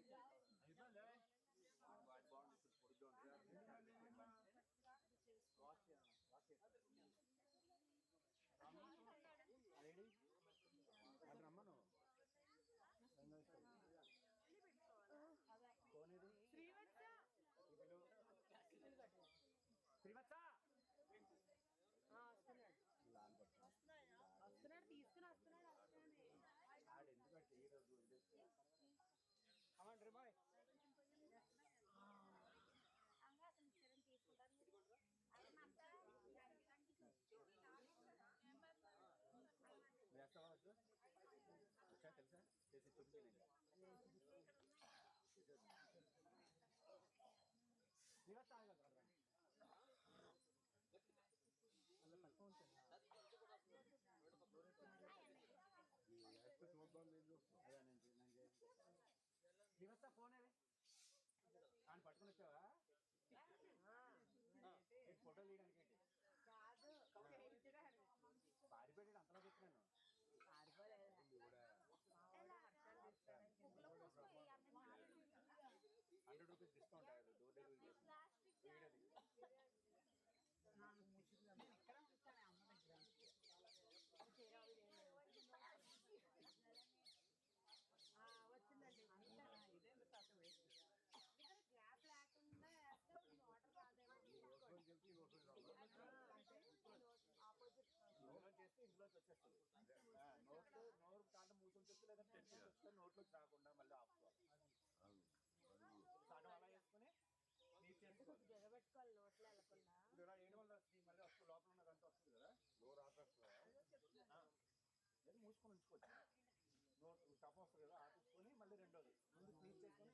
రమ్మను. శ్రీవత్స. వస్తున్నాడు. తీసుకుని వస్తున్నాడు ఎందుకంటే ఈ రోజు తెలుసా చేసి చూపించలేదు శ్రీవత్స ఆగలరా అదే నేను నేను చేస్తాను దివస్తా ఫోన్ ఏది? ఆయన పట్టుకుని వచ్చావా? నోట్లోకి వచ్చేస్తుంది నోట్లో నోరు కాంట మూసుకొని చెప్తే నోట్లోకి రాకుండా మళ్ళీ ఆపుకోవాలి సగం అలా వేసుకుని నీరు నోట్లో వెళ్ళకుండా మళ్ళీ వస్తుంది లోపల ఉన్నదంతా వస్తుంది కదా నోరు ఆపేస్తుందా మూసుకొని ఉంచుకోవచ్చు నోట్ టప్ వస్తుంది కదా ఆపేసుకొని మళ్ళీ రెండోది ముందు క్లీన్ చేసుకొని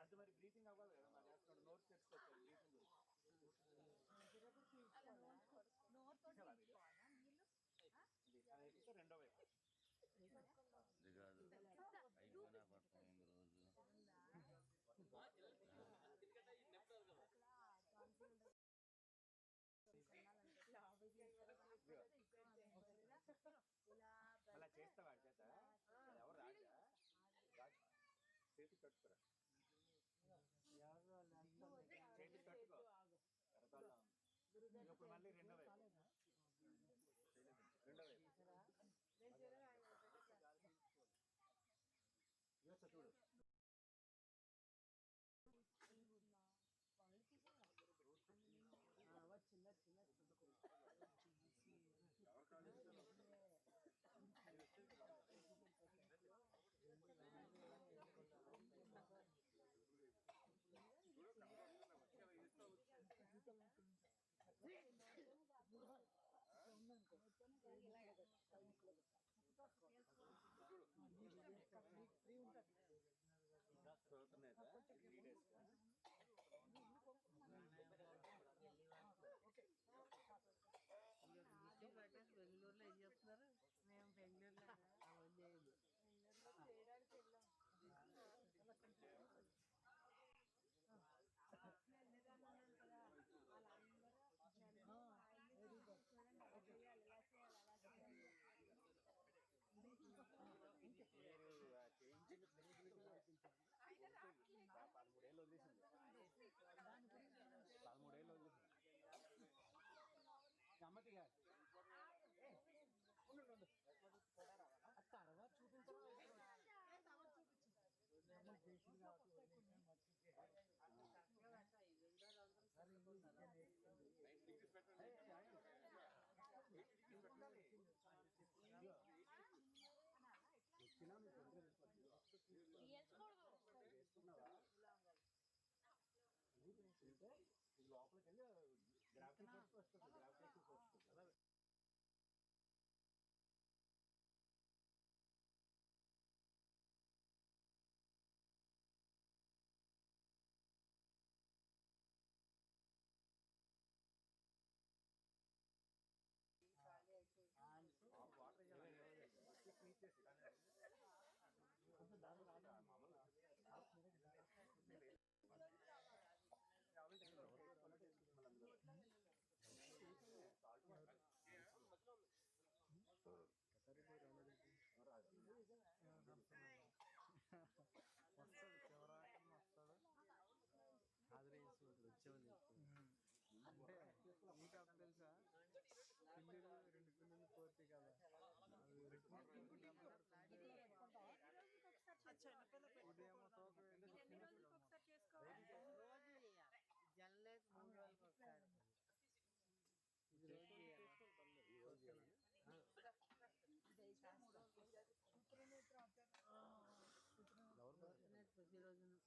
అది మరి బ్రీతింగ్ అవ్వాలి కదా మరి. వేస్తున్నాడు నోరు తెచ్చుకోవచ్చు బ్రీతింగ్ ఇది అది ఎక్కితే రెండో వైపు ఇది కాదు అయిపోయినా పడుతుంది రోజు ఇలా అలా చేస్తావా చేత ఎవరు రాజు. చేతి కట్టుకురా. ಸೊಳ್ತಾನೆ లోపలికి వెళ్ళి గ్రాఫిక్ వస్తుంది గ్రాఫిక్ వస్తుంది. అంటే నీకు అప్పుడు తెలుసా? పిల్లులు రెండు పిల్లులు కోతి కదా ఇదేమో తోక మూడు రోజులకు ఒకసారి.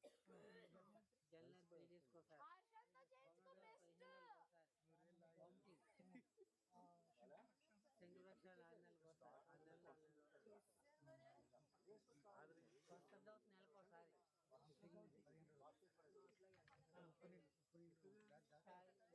ప్రతిరోజు జల్లేదు త్రీ శంకుపక్షాలు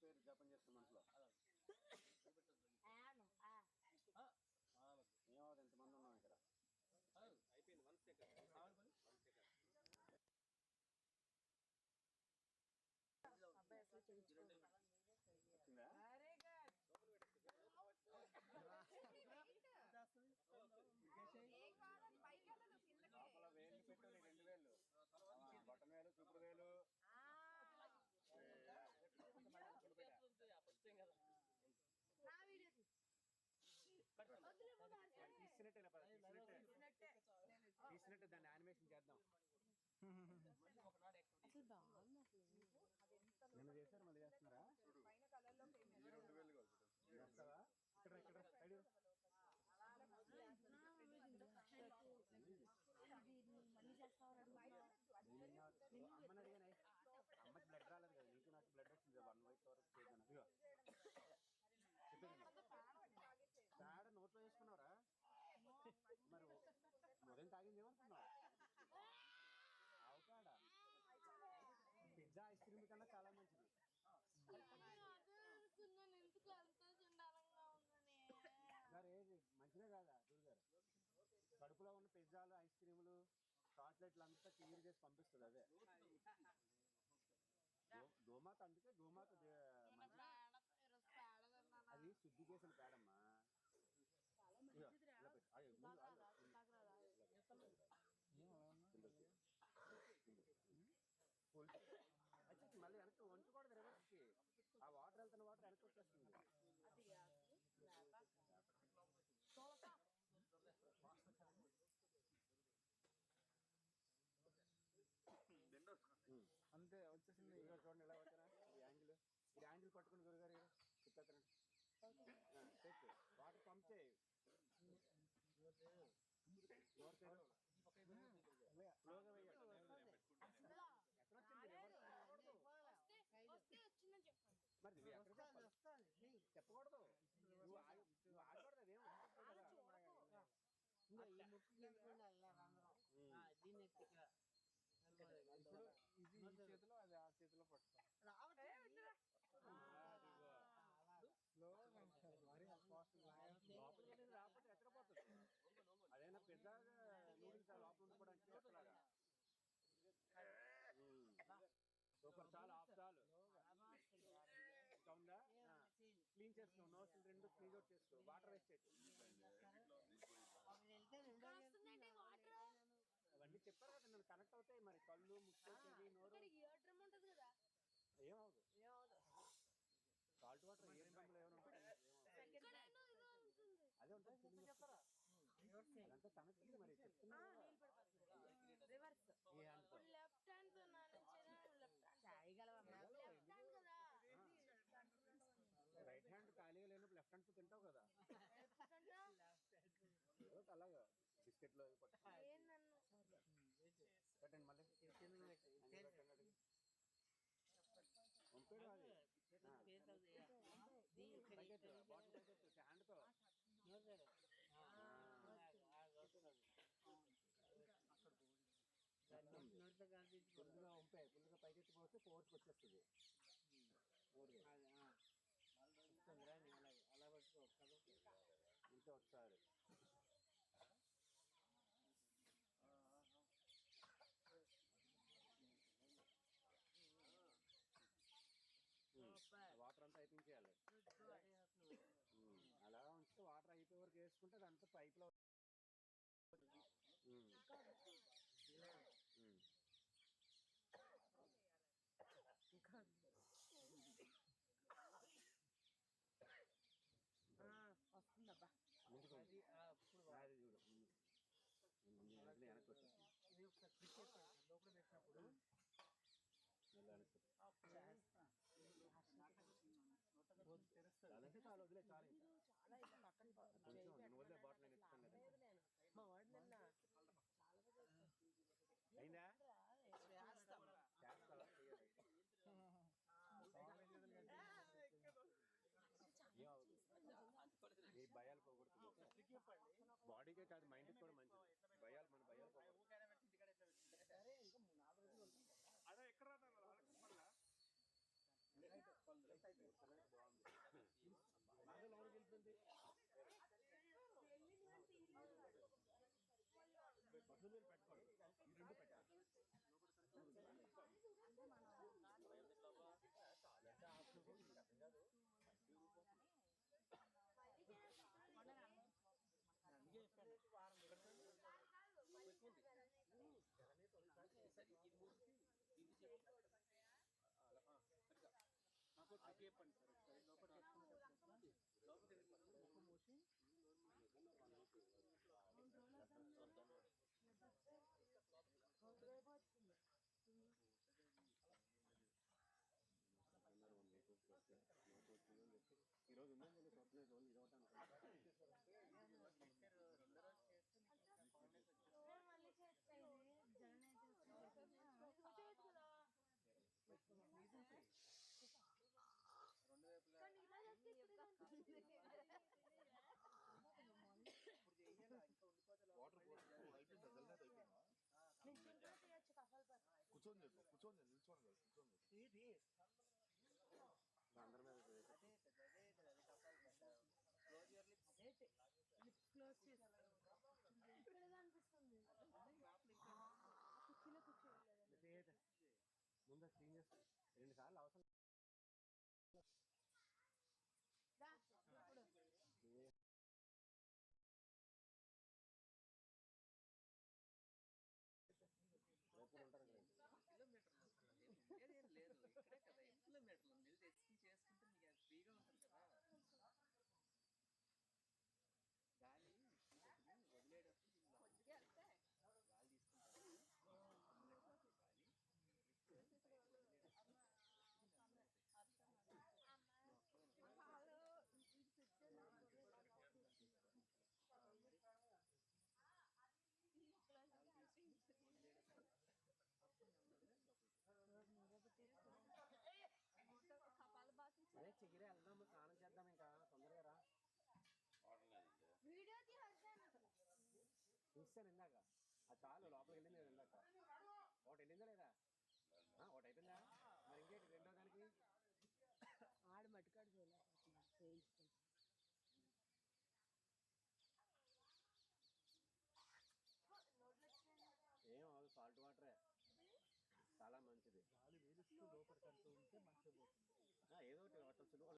పేరు జపం చేస్తాం మనసులో ఏమవుతుంది? ఎంతమంది ఉన్నాం ఇక్కడ? వచ్చిందా యానిమేషన్ చేద్దాం. నిన్న చేశారు మళ్ళీ చేస్తున్నారా? ఇక్కడ ఇక్కడ రా. అమ్మని అడిగానే అమ్మకి బ్లడ్ రాలేదు కదా నీకు నాకు బ్లడ్ వచ్చింది వన్ వీక్ వరకు చేద్దాను పేడ నోట్లో వేసుకున్నావురా? మరి ఉదయం తాగింది ఏమనుకున్నావు అవకాడ పిజ్జా ఐస్ క్రీమ్ కన్నా చాలా మంచిది అదే అనుకున్నాను ఎందుకు అంత చండాలంగా ఉందని మరి ఏది మంచిదే కాదా గురుగారు కడుపులో ఉన్న పిజ్జాలు ఐస్ క్రీములు చాక్లెట్లు అంతా క్లియర్ చేసి పంపిస్తుంది అదే. గోమాత అందుకే గోమాత అది శుద్ధి చేసిన పేడమ్మా. మళ్ళీ వెనక్కి వంచకూడదు రివర్స్కి ఆ వాటర్ వెళ్తున్న వాటర్ వెనక్కి వచ్చేస్తుంది. పట్టుకుని గురుగారు చెప్పేస్తారండి. చెప్పు. వాటర్ పంప్ చేయి. మరి చెప్పకూడదు. నువ్వు ఆగి నువ్వు ఆగకూడదు అదేం ఇంకా ఈ ముక్కు దీన్ని ఇప్పుడు ఇది చేతిలో అది ఆ చేతిలో పట్టుకో. స్లో నూడిల్స్ లోపల ఉండిపోవడానికి ఎక్కలాగా సూపర్ చాలు ఆఫ్ చాలు. ఉందా? క్లీన్ చేసుకో నోస్ రెండు క్లీన్ అవుట్ చేసుకో వాటర్ వేస్ట్ అవన్నీ చెప్పారు కదా నన్ను కనెక్ట్ అవుతాయి మరి కళ్ళు ముక్కు నోరు. ఇక్కడ రైట్ హ్యాండ్ ఖాళీగా లేనప్పుడు లెఫ్ట్ హ్యాండ్ తింటావు కదా. అలాగా బిస్కెట్లు పెట్టండి మళ్ళీ. పంపాడు అది బాటిల్ పడిపోయాయి ఫుల్గా పైకెత్తి పోస్తే ఫోర్కి వచ్చేస్తుంది. అలా పట్టుకోవచ్చు ఇంకా ఒకసారి వాటర్ అంతా అయిపోయించేయాలి అలా ఉంచితే వాటర్ అయిపోయే వరకు వేసుకుంటే అదంతా పైప్లో అయిందా? ఈ భయాలు పోగొడుతుంది. బాడీకే కాదు మైండ్కి కూడా మంచిది. ఒకసారి ఇది ఇది చెప్పండి సార్ కూర్చొని కూర్చొని నిల్చోండి కూర్చొని అందరి మీద ముందు క్లీన్ చేస్తాను రెండు సార్లు అవసరం చూస్తాను ఇందాక ఆ చాలు లోపలికి వెళ్ళింది నేను ఇందాక ఒకటి వెళ్ళిందా లేదా? ఒకటి అయిపోయిందా? మరి ఇంకేంటి రెండో దానికి? ఆడు మట్టుకాడు పోయినా